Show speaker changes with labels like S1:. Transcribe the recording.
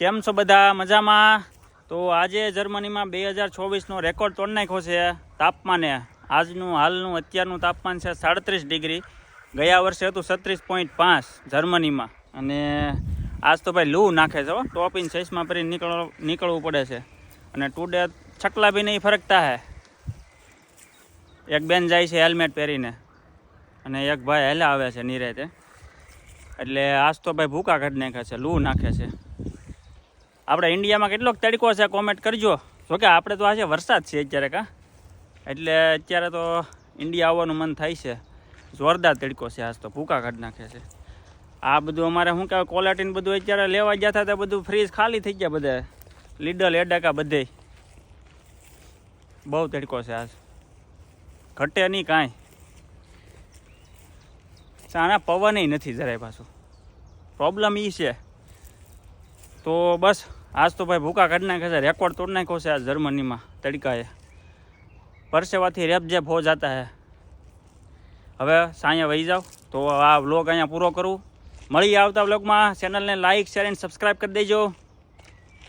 S1: કેમ છો બધા? મજામાં? તો આજે જર્મનીમાં બે હજાર ચોવીસનો રેકોર્ડ તોડ નાખ્યો છે તાપમાને. આજનું, હાલનું, અત્યારનું તાપમાન છે સાડત્રીસ ડિગ્રી. ગયા વર્ષે હતું છત્રીસ પોઈન્ટ પાંચ જર્મનીમાં. અને આજ તો ભાઈ લૂ નાખે છે ટોપીને ચશ્મા પહેરીને નીકળો, નીકળવું પડે છે. અને ટુડે છકલા બી નહીં ફરકતા હે. એક બેન જાય છે હેલ્મેટ પહેરીને. અને એક ભાઈ હેલા આવે છે નિરેતે એટલે આજ તો ભાઈ ભૂકા કાઢી નાખે છે, લૂ નાખે છે. આપણે ઇન્ડિયામાં કેટલોક તડકો છે કોમેન્ટ કરજો. જોકે આપણે તો આજે વરસાદ છે અત્યારે કા. એટલે અત્યારે તો ઇન્ડિયા આવવાનું મન થાય છે. જોરદાર તડકો છે આજ તો, ભૂકા કાઢી નાખે છે. આ બધું અમારે શું કહેવાય ક્વોલિટીને બધું અત્યારે લેવા ગયા હતા તે બધું ફ્રીજ ખાલી થઈ ગયા બધા. લીડલ એડાકા બધે. બહુ તડકો છે આજ. ઘટે નહીં કાંઈ. આના પવન નથી જરાય પાછું. પ્રોબ્લેમ એ છે. તો બસ આજ તો ભાઈ ભૂકા કાઢી નાખે છે. રેકોર્ડ તોડ નાખ્યો છે આ જર્મનીમાં, તડકાએ. પરસેવાથી રેપ જેપ હો જાતા હે. હવે સાંજે વહી જાઓ. તો આ વ્લોગ અહીંયા પૂરો કરું. મળી આવતા વ્લોગમાં ચેનલને લાઇક શેર એન્ડ સબસ્ક્રાઈબ કરી દેજો.